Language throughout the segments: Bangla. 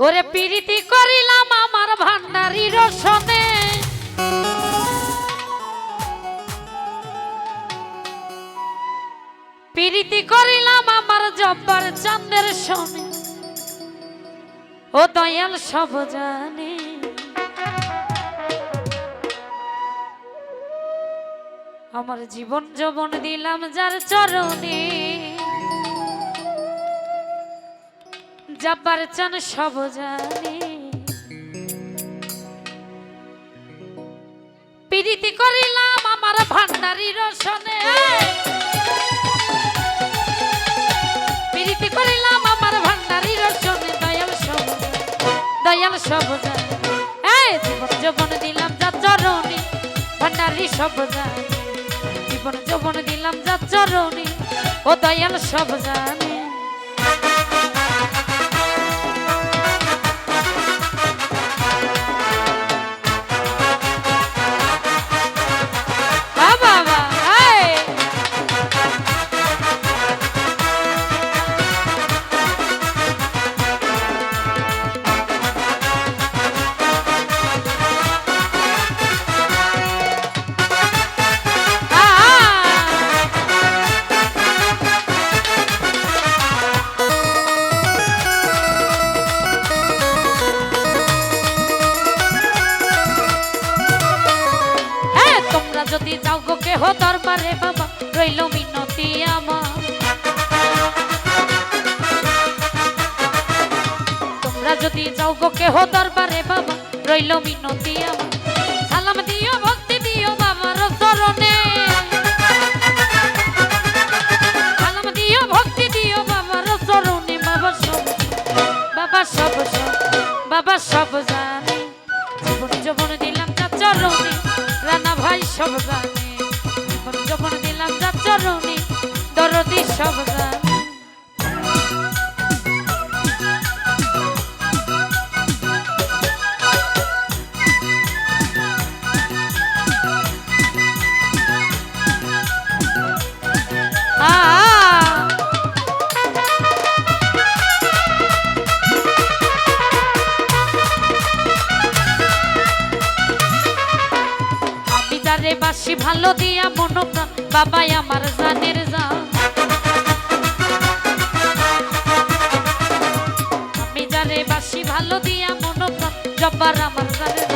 ওরে প্রীতি করিলাম আমার ভান্ডারি রসনে। প্রীতি করিলাম আমার জব্বার চাঁদের সনে। ও দয়াল সব জানে আমার জীবন যবন দিলাম যার চরণে। যাবার চান সব জানে। প্রীতি করিলাম আমার ভান্ডারি রসনে প্রীতি করিলাম আমার ভান্ডারি রসনে দয়াল সব দয়াল সব জীবন দিলাম যা চরণে, ভান্ডারি সব জানে। জীবন যৌবন দিলাম যা চরণে, ও দয়াল সব জানে। যদি যাও গো কেহ দরবারে বাবা, রইল মিনতি আমার। সালাম দিও, ভক্তি দিও বাবার চরণে। সালাম দিও, ভক্তি দিও বাবার চরণে, বাবা সব বাবা সব সব বাবা সব জানে। জীবন যবন দিলাম যা চরণে, রানা ভাই সব জানে। জীবন যবন দিলাম যা চরণে, দরদি সব জানে। যারে বাসি ভালো দিয়া মনোপ্রাণ, বাবাই আমার জানের যা আমি যারে বাসি ভালো দিয়া মনোপ্রাণ, জব্বার আমার জানের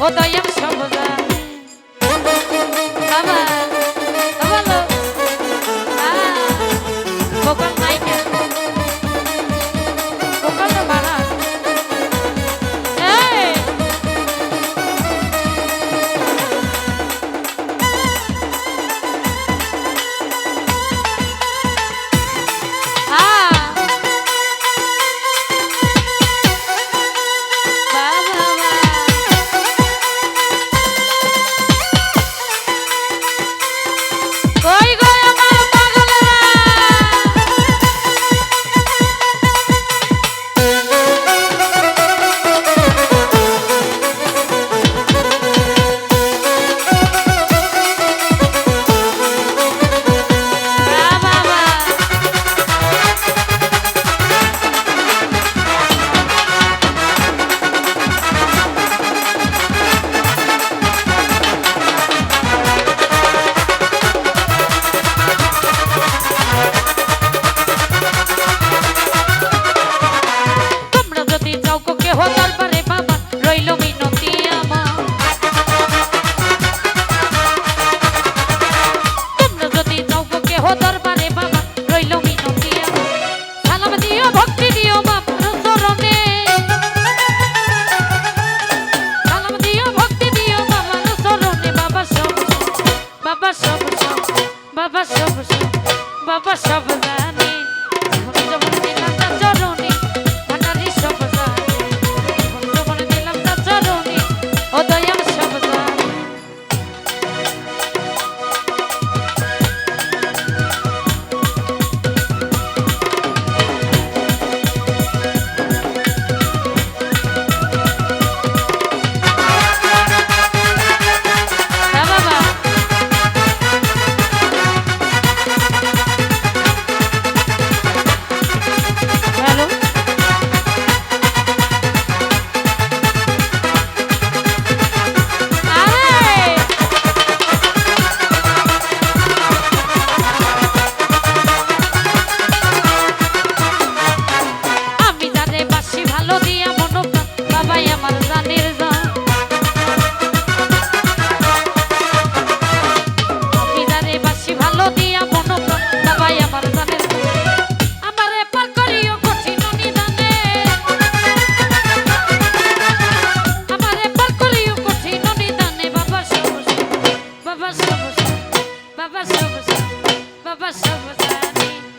ও দয়াল সব জানে papa, sopa, sopa, sopa, sopa,